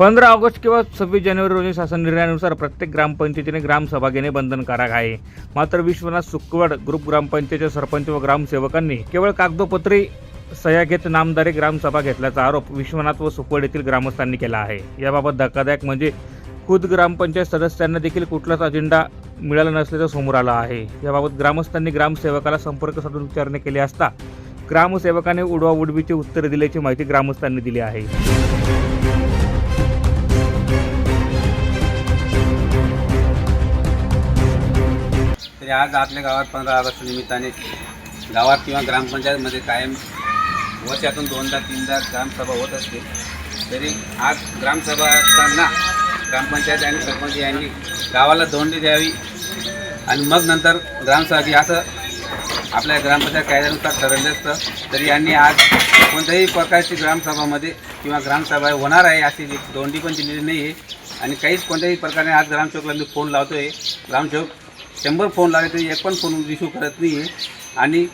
पंधरा ऑगस्ट किंवा सव्वीस जानेवारी रोजी शासन निर्णयानुसार प्रत्येक ग्रामपंचायतीने ग्रामसभा घेणे बंधनकारक आहे. मात्र विश्वनाथ सुकवड ग्रुप ग्रामपंचायतचे सरपंच व ग्रामसेवकांनी केवळ कागदोपत्री सह्या घेत नामदारी ग्रामसभा घेतल्याचा आरोप विश्वनाथ व सुकवड येथील ग्रामस्थांनी केला आहे. याबाबत धक्कादायक म्हणजे खुद ग्रामपंचायत सदस्यांना देखील कुठलाच अजेंडा मिळाला नसल्याचं समोर आलं आहे. याबाबत ग्रामस्थांनी ग्रामसेवकाला संपर्क साधून विचारणे केले असता ग्रामसेवकाने उडवाउडवीची उत्तरे दिल्याची माहिती ग्रामस्थांनी दिली आहे. तरी आज आपल्या गावात पंधरा ऑगस्ट निमित्ताने गावात किंवा ग्रामपंचायतमध्ये कायम वर्षातून दोनदा तीनदा ग्रामसभा होत असते. तरी आज ग्रामसभा असताना ग्रामपंचायत आणि सरपंच यांनी गावाला दोंडी द्यावी आणि मग नंतर ग्रामसभा असं आपल्या ग्रामपंचायत कायद्यानुसार ठरवलं असतं. तरी यांनी आज कोणत्याही प्रकारची ग्रामसभामध्ये किंवा ग्रामसभा होणार आहे अशी दोंडी पण दिलेली नाही आहे आणि काहीच कोणत्याही प्रकारे आज ग्रामसेवकला मी फोन लावतो आहे ग्रामसेवक शंभर फोन लावले तरी एक पण फोन रिसिव्ह करत नाही आहे आणि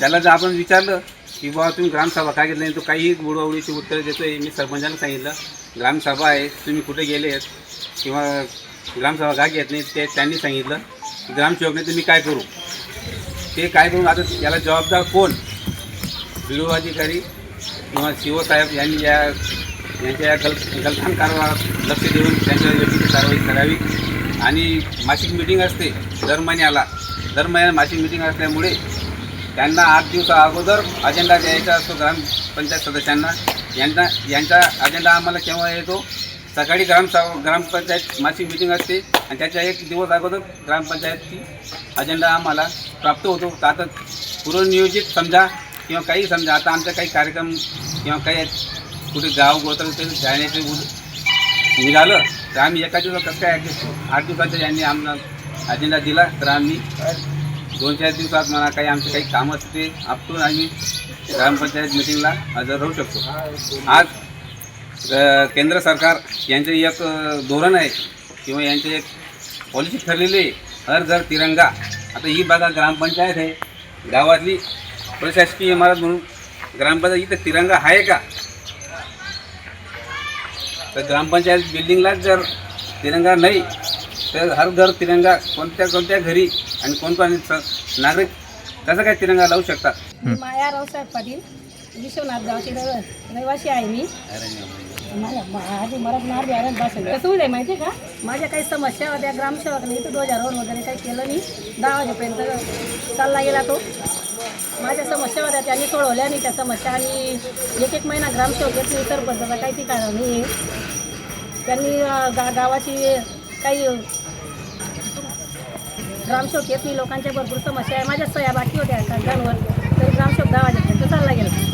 त्याला जर आपण विचारलं की बाबा तुम्ही ग्रामसभा काय घेतली नाही तो काहीही बुडवाउडीची उत्तरं देतो आहे मी सरपंचाला सांगितलं ग्रामसभा आहे तुम्ही कुठे गेले आहेत किंवा ग्रामसभा का घेत नाही ते त्यांनी सांगितलं ग्रामसेवकने तुम्ही काय करू ते काय करू आता याला जबाबदार कोण बी अधिकारी किंवा शिवसाहेब यांनी या यांच्या या गल गलथान कारवा लक्ष देऊन त्यांच्या योग्य कारवाई करावी आणि मासिक मिटिंग असते दर महिन्याला. दर महिन्याला मासिक मिटिंग असल्यामुळे त्यांना आठ दिवसा अगोदर अजेंडा द्यायचा असतो ग्रामपंचायत सदस्यांना. यांचा यांचा अजेंडा आम्हाला केव्हा येतो? सकाळी ग्रामसभा ग्रामपंचायत मासिक मिटिंग असते आणि त्याच्या एक दिवस अगोदर ग्रामपंचायतची अजेंडा आम्हाला प्राप्त होतो. तर आता पूर्वनियोजित समजा किंवा काही समजा आता आमचा काही कार्यक्रम किंवा काही कुठे गाव गोत्र जाण्याचे उद- निघालं तर आम्ही एका दिवसात कसं काय ॲडजस्ट आठ दिवसाचा यांनी आम्हाला अजेंडा दिला. तर आम्ही दोन चार दिवसात म्हणा काही आमचे काही कामं असते आपटून आम्ही ग्रामपंचायत मिटिंगला हजर राहू शकतो. आज केंद्र सरकार यांचं एक धोरण आहे किंवा यांचे एक पॉलिसी ठरलेली आहे. हर घर तिरंगा. आता ही बघा ग्रामपंचायत आहे. गावातली प्रशासकीय इमारत म्हणून ग्रामपंचायत इथं तिरंगा आहे का? तर ग्रामपंचायत बिल्डिंगलाच जर तिरंगा नाही तर हर घर तिरंगा कोणत्या कोणत्या घरी आणि कोणकोण स- नागरिक कसं काय तिरंगा लावू शकतात? माया रावसाहेब पाटील विश्वनाथ गावची रहिवासी आहे मी. मला मा- मराठ नारदी आरण कसं होईल माहिती आहे का? माझ्या काही समस्या होत्या ग्रामसेवकने इथं ध्वजारोहण वगैरे काही केलं नाही. दहा वाजेपर्यंत चालला गेला तो. माझ्या समस्या होत्या त्यांनी सोडवल्या नाही त्या समस्या. आणि एक एक महिना ग्रामसेवक येत नाही सरपंचाचा काही ठिकाण नाही. त्यांनी गा गावाची काही ग्रामसेवक येत नाही लोकांच्या भरपूर समस्या आहे. माझ्या सह्या बाकी होत्या कागदांवर तरी ग्रामसेवक दहा वाजेपर्यंत चालला गेला.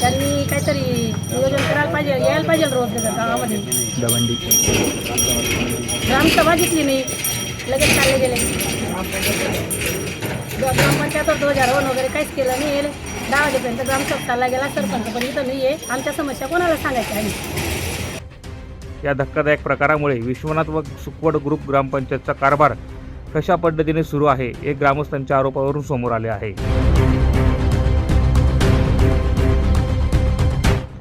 त्यांनी काहीतरी नियोजन करायला पाहिजे यायला पाहिजे रोज गावामध्ये. दवंडी. ग्रामसभा जिंकली नाही लगेच चालले गेले. ग्रामपंचायत ध्वजारोहण वगैरे काहीच केलं नाही. दहा वाजेपर्यंत ग्रामसेवक चालला गेला सरपंच पण इथं नाही आहे आमच्या समस्या कोणाला सांगायच्या आहे? या धक्कादायक प्रकारामुळे विश्वनाथ व सुकवड ग्रुप ग्रामपंचायतचा कारभार कशा पद्धतीने सुरू आहे हे ग्रामस्थांच्या आरोपावरून समोर आले आहे.